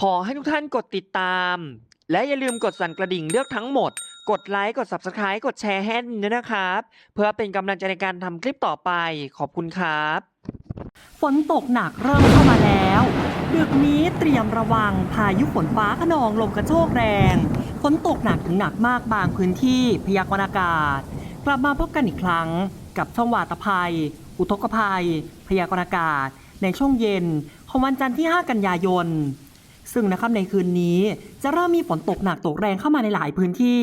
ขอให้ทุกท่านกดติดตาม และอย่าลืมกดสั่นกระดิ่งเลือกทั้งหมด กดไลค์ กด Subscribe กดแชร์ให้ด้วยนะครับ เพื่อเป็นกำลังใจในการทำคลิปต่อไป ขอบคุณครับ ฝนตกหนักเริ่มเข้ามาแล้ว ดึกนี้เตรียมระวังพายุฝนฟ้าขนองลมกระโชกแรง ฝนตกหนักถึงหนักมากบางพื้นที่พยากรณ์อากาศ กลับมาพบกันอีกครั้ง กับช่องวาตภัย อุทกภัย พยากรณ์อากาศ ในช่วงเย็นของวันจันทร์ที่ 5 กันยายน ซึ่งนะครับในคืนนี้จะเริ่มมีฝนตกหนักตกแรงเข้ามาในหลายพื้นที่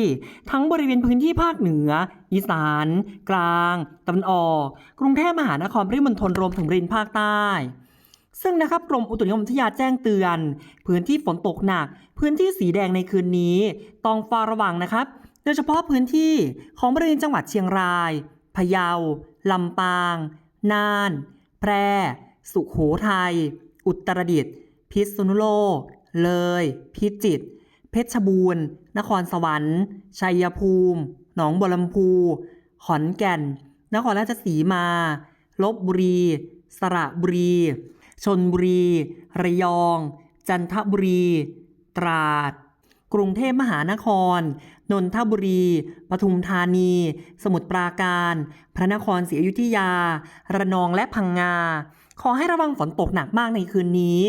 ทั้งบริเวณพื้นที่ภาคเหนือ อีสาน กลางตะวันออก กรุงเทพมหานครปริมณฑลรวมถึงริเวณภาคใต้ซึ่งนะครับกรมอุตุนิยมวิทยาแจ้งเตือน พื้นที่ฝนตกหนัก พื้นที่สีแดงในคืนนี้ ต้องเฝ้าระวังนะครับ โดยเฉพาะพื้นที่ของบริเวณจังหวัดเชียงราย พะเยา ลำปาง น่าน แพร่ สุโขทัย อุตรดิตถ์ พิษณุโลก เลย พิจิตร เพชรบูรณ์ นครสวรรค์ ชัยภูมิ หนองบัวลำพู ขอนแก่น นครราชสีมา ลบบุรี สระบุรี ชนบุรี ระยอง จันทบุรี ตราด กรุงเทพมหานคร นนทบุรี ปทุมธานี สมุทรปราการ พระนครศรีอยุธยา ระนองและพังงา ขอให้ระวังฝนตกหนักมากในคืนนี้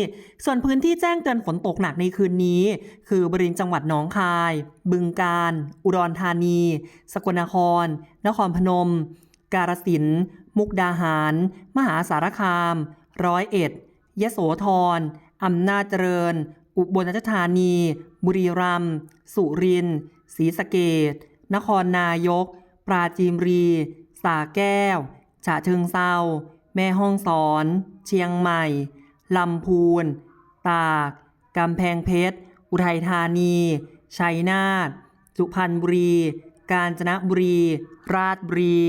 ส่วนพื้นที่แจ้งเตือนฝนตกหนักในคืนนี้ คือบริเวณจังหวัดหนองคาย บึงกาฬ อุดรธานี สกลนคร นครพนม กาฬสินธุ์มุกดาหาร มหาสารคาม ร้อยเอ็ด ยโสธร อำนาจเจริญ อุบลราชธานี บุรีรัมย์ สุรินทร์ ศรีสะเกดนครนายก ปราจีนบุรี สาแก้ว ฉะเชิงเซา แม่ฮ่องสอน เชียงใหม่ ลำพูน ตาก กำแพงเพชร อุทัยธานี ชัยนาท สุพรรณบุรี กาญจนบุรี ราชบุรี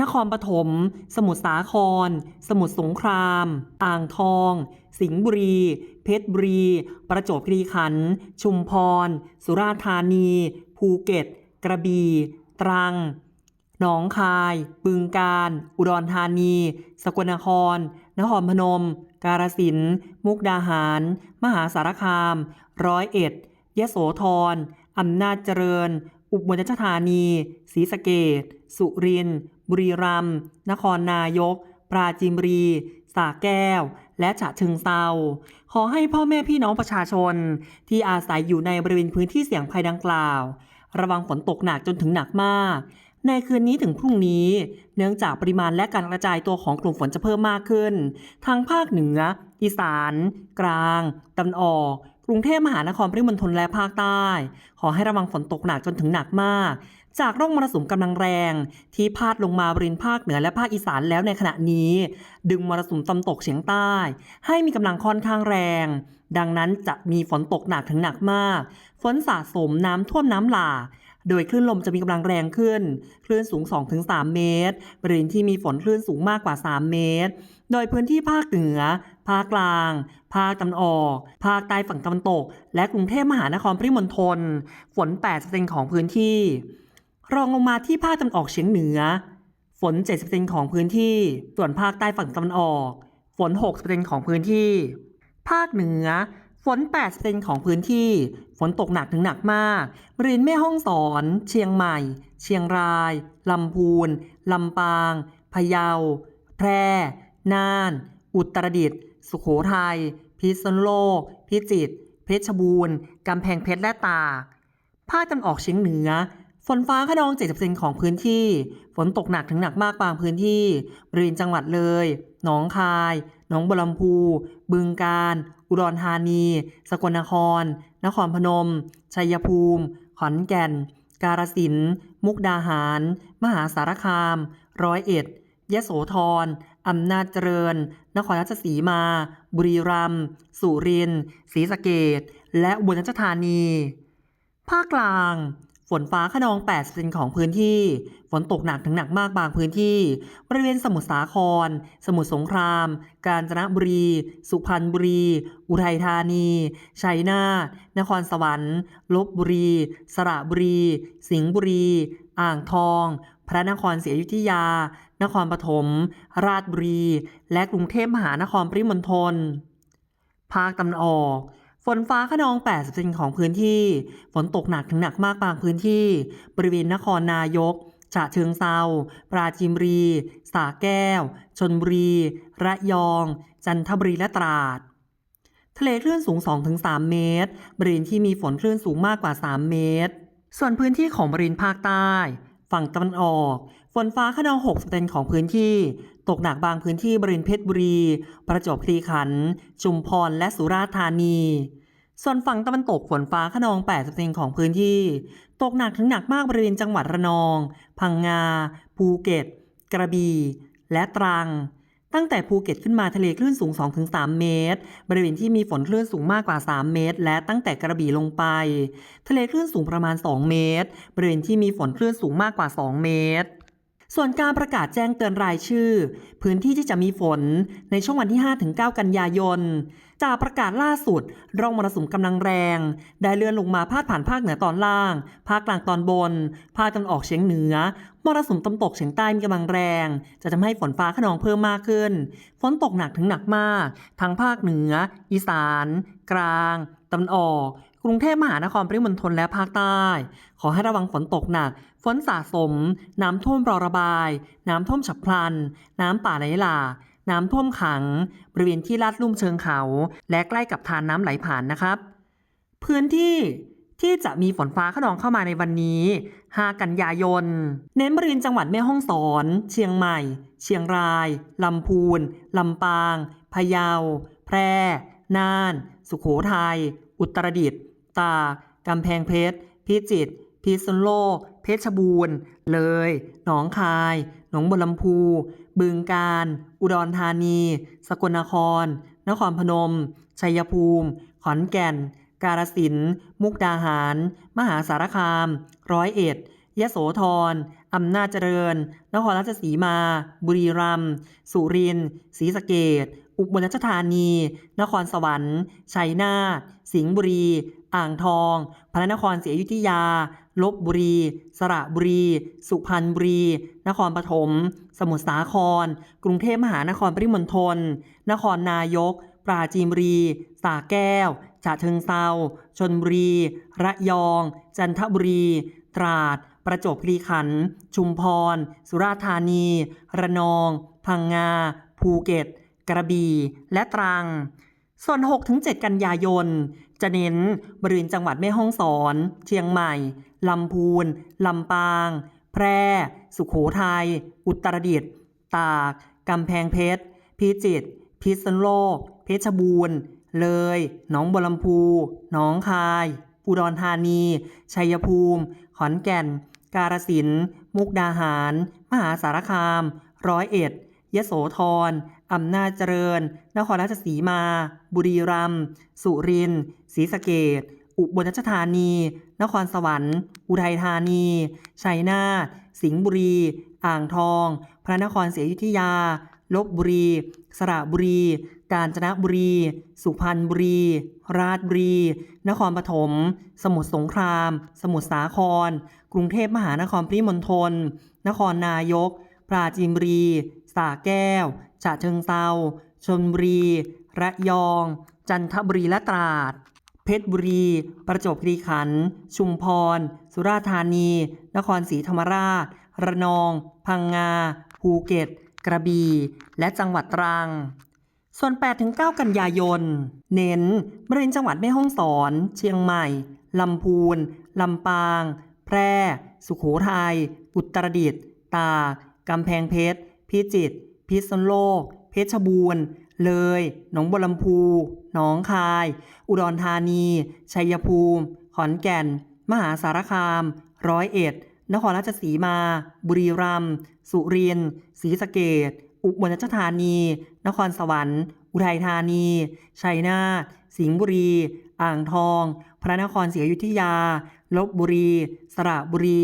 นครปฐม สมุทรสาคร สมุทรสงคราม อ่างทอง สิงห์บุรี เพชรบุรี ประจวบคีรีขันธ์ ชุมพร สุราษฎร์ธานี ภูเก็ต กระบี่ ตรัง หนองคาย บึงกาฬอุดรธานี สกลนคร นครพนม กาฬสินธุ์มุกดาหาร มหาสารคาม ร้อยเอ็ด ยโสธร อำนาจเจริญ อุบลราชธานี ศรีสะเกดสุรินทร์ บุรีรัมย์ นครนายก ปราจีนบุรีสระแก้ว และฉะเชิงเซาขอให้พ่อแม่พี่น้องประชาชน ที่อาศัยอยู่ในบริเวณพื้นที่เสี่ยงภัยดังกล่าว ระวังฝนตกหนักจนถึงหนักมาก ในคืนนี้ถึงพรุ่งนี้ เนื่องจากปริมาณและการกระจายตัวของกลุ่มฝนจะเพิ่มมากขึ้น ทางภาคเหนือ อีสาน กลางตะวันออกกรุงเทพมหานครปริมณฑลและภาคใต้ ขอให้ระวังฝนตกหนักจนถึงหนักมาก จากร่องมรสุมกำลังแรง ที่พาดลงมาบริเวณภาคเหนือและภาคอีสานแล้วในขณะนี้ ดึงมรสุมตะวันตกเฉียงใต้ ให้มีกำลังค่อนข้างแรง ดังนั้นจะมีฝนตกหนักถึงหนักมาก ฝนสะสมน้ำท่วมน้ำหลาก โดยคลื่นลมจะมีกำลังแรงขึ้น คลื่นสูง 2-3 เมตร บริเวณที่มีฝนคลื่นสูงมากกว่า 3 เมตร โดยพื้นที่ภาคเหนือ ภาคกลาง ภาคตะวันออก ภาคใต้ฝั่งตะวันตก และกรุงเทพมหานครปริมณฑล ฝน 8%ของพื้นที่ รองลงมาที่ภาคตะวันออกเฉียงเหนือ ฝน70%ของพื้นที่ ส่วนภาคใต้ฝั่งตะวันออก ฝน60%ของพื้นที่ ภาคเหนือ ฝน80%ของพื้นที่ ฝนตกหนักถึงหนักมาก บริเวณแม่ฮ่องสอน เชียงใหม่ เชียงราย ลำพูน ลำปาง พะเยา แพร่ น่าน อุตรดิตถ์ สุโขทัย พิษณุโลก พิจิตร เพชรบูรณ์ กำแพงเพชรและตาก ภาคตะวันออกเฉียงเหนือ ฝนฟ้าขนอง 70%ของพื้นที่ ฝนตกหนักถึงหนักมากบางพื้นที่ บริเวณจังหวัดเลย หนองคาย หนองบัวลำพู บึงกาฬ อุดรธานี สกลนคร นครพนม ชัยภูมิ ขอนแก่น กาฬสินธุ์มุกดาหาร มหาสารคาม ร้อยเอ็ดยโสธรอำนาจเจริญ นครราชสีมา บุรีรัมย์ สุรินทร์ศรีสะเกดและอุบลราชธานี ภาคกลาง ฝนฟ้าขนอง80%ของพื้นที่ ฝนตกหนักถึงหนักมากบางพื้นที่ บริเวณสมุทรสาคร สมุทรสงคราม กาญจนบุรี สุพรรณบุรี อุทัยธานี ชัยนาท นครสวรรค์ ลบบุรี สระบุรี สิงห์บุรี อ่างทอง พระนครศรีอยุธยา นครปฐม ราชบุรี และกรุงเทพมหานครปริมณฑล ภาคตะวันออก ฝนฟ้าขนอง 80%ของพื้นที่ ฝนตกหนักถึงหนักมากบางพื้นที่ บริเวณนครนายก ฉะเชิงเซา ปราจีนบุรีสระแก้ว ชนบุรี ระยอง จันทบุรี และตราด ทะเลคลื่นสูง 2-3 เมตร บริเวณที่มีฝนคลื่นสูงมากกว่า 3 เมตร ส่วนพื้นที่ของบริเวณภาคใต้ ฝั่งตะวันออก ฝนฟ้าขนอง6%ของพื้นที่ ตกหนักบางพื้นที่บริเวณเพชรบุรี ประจวบคีรีขันธ์ชุมพรและสุราษฎร์ธานี ส่วนฝั่งตะวันตกฝนฟ้าขนอง8%ของพื้นที่ ตกหนักถึงหนักมากบริเวณจังหวัดระนอง พังงา ภูเก็ต กระบี่ และตรัง ตั้งแต่ภูเก็ตขึ้นมาทะเลคลื่นสูง 2-3 เมตร บริเวณที่มีฝนคลื่นสูงมากกว่า 3 เมตร และตั้งแต่กระบี่ลงไป ทะเลคลื่นสูงประมาณ 2 เมตร บริเวณที่มีฝนคลื่นสูงมากกว่า 2 เมตรส่วนการประกาศแจ้งเตือนรายชื่อ พื้นที่ที่จะมีฝนในช่วงวันที่ 5-9 กันยายน จากประกาศล่าสุด ร่องมรสุมกำลังแรง ได้เลื่อนลงมาพาดผ่านภาคเหนือตอนล่าง ภาคกลางตอนบน ภาคตะวันออกเฉียงเหนือ มรสุมตะวันตกเฉียงใต้มีกำลังแรง จะทำให้ฝนฟ้าขนองเพิ่มมากขึ้น ฝนตกหนักถึงหนักมาก ทั้งภาคเหนือ อีสาน กลางตะวันออกกรุงเทพมหานครปริมณฑลและภาคใต้ ขอให้ระวังฝนตกหนัก ฝนสะสม น้ำท่วมรอระบาย น้ำท่วมฉับพลัน น้ำป่าไหลหลาก น้ำท่วมขัง บริเวณที่ลาดลุ่มเชิงเขา และใกล้กับทานน้ำไหลผ่านนะครับ พื้นที่ที่จะมีฝนฟ้าขนองเข้ามาในวันนี้ 5 กันยายน เน้นบริเวณจังหวัดแม่ฮ่องสอน เชียงใหม่ เชียงราย ลำพูน ลำปาง พะเยา แพร่ น่าน สุโขทัย อุตรดิตถ์ ตากกำแพงเพชร พิจิตร พิษณุโลก เพชรบูรณ์ เลย หนองคาย หนองบัวลำพู บึงกาฬอุดรธานี สกลนคร นครพนม ชัยภูมิ ขอนแก่น กาฬสินธุ์มุกดาหาร มหาสารคาม ร้อยเอ็ด ยโสธร อำนาจเจริญ นครราชสีมา บุรีรัมย์ สุรินทร์ ศรีสะเกษอุบลราชธานี นครสวรรค์ ชัยนาท สิงห์บุรี อ่างทอง พระนครศรีอยุธยา ลบบุรี สระบุรี สุพรรณบุรี นครปฐม สมุทรสาคร กรุงเทพมหานครปริมณฑล นครนายก ปราจีนบุรีสระแก้ว ฉะเชิงเซาชนบุรี ระยอง จันทบุรี ตราด ประจวบคีรีขันธ์ ชุมพร สุราษฎร์ธานี ระนอง พังงา ภูเก็ต กระบี่ และตรัง ส่วน 6-7 กันยายน จะเน้นบริเวณจังหวัดแม่ฮ่องสอน เชียงใหม่ ลำพูน ลำปาง แพร่ สุโขทัย อุตรดิตถ์ ตาก กำแพงเพชร พิจิตร พิษณุโลก เพชรบูรณ์ เลย หนองบัวลำพู หนองคาย อุดรธานี ชัยภูมิ ขอนแก่น กาฬสินธุ์มุกดาหาร มหาสารคาม ร้อยเอ็ด ยโสธร อำนาจเจริญ นครราชสีมา บุรีรัมย์ สุรินทร์ ศรีสะเกษอุบลราชธานี นครสวรรค์ อุทัยธานี ชัยนาท สิงห์บุรี อ่างทอง พระนครศรีอยุธยา ลบบุรี สระบุรี กาญจนบุรี สุพรรณบุรี ราชบุรี นครปฐม สมุทรสงคราม สมุทรสาคร กรุงเทพมหานครปริมณฑล นครนายก ปราจีนบุรี สระแก้ว ฉะเชิงเซาชลบุรี ระยอง จันทบุรีและตราด เพชรบุรี ประจวบคีรีขันธ์ ชุมพร สุราษฎร์ธานี นครศรีธรรมราช ระนอง พังงา ภูเก็ต กระบี่ และจังหวัดตรัง ส่วน 8-9 กันยายน เน้นบริเวณจังหวัดแม่ฮ่องสอน เชียงใหม่ ลำพูน ลำปาง แพร่ สุโขทัย อุตรดิตถ์ ตาก กำแพงเพชร พิจิตร พิษณุโลก เพชรบูรณ์ เลย หนองบัวลำพู หนองคาย อุดรธานี ชัยภูมิ ขอนแก่น มหาสารคาม ร้อยเอ็ด นครราชสีมา บุรีรัมย์ สุรินทร์ ศรีสะเกษอุบลราชธานี นครสวรรค์ อุทัยธานี ชัยนาท สิงห์บุรี อ่างทอง พระนครศรีอยุธยา ลบบุรี สระบุรี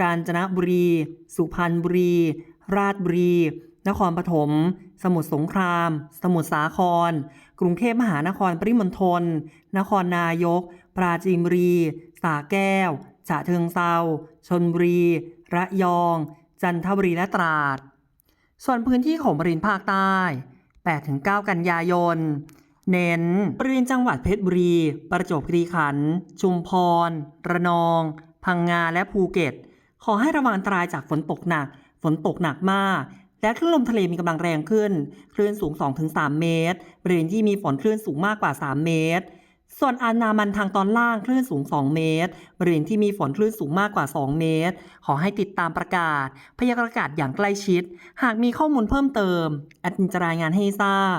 กาญจนบุรี สุพรรณบุรี ราชบุรี นครปฐม สมุทรสงคราม สมุทรสาคร กรุงเทพมหานครปริมณฑล นครนายก ปราจีนบุรีสระแก้ว ฉะเชิงเซาชนบุรี ระยอง จันทบุรีและตราด ส่วนพื้นที่ของบริเวณภาคใต้ 8-9 กันยายน เน้นบริเวณจังหวัดเพชรบุรี ประจวบคีรีขันธ์ ชุมพร ระนอง พังงาและภูเก็ต ขอให้ระวังอันตรายจากฝนตกหนัก ฝนตกหนักมาก และคลื่นลมทะเลมีกำลังแรงขึ้น คลื่นสูง 2-3 เมตร บริเวณที่มีฝนคลื่นสูงมากกว่า 3 เมตร ส่วนอันดามันทางตอนล่างคลื่นสูง 2 เมตร บริเวณที่มีฝนคลื่นสูงมากกว่า 2 เมตร ขอให้ติดตามประกาศ พยากรณ์อากาศอย่างใกล้ชิด หากมีข้อมูลเพิ่มเติมแอดมินจะรายงานให้ทราบ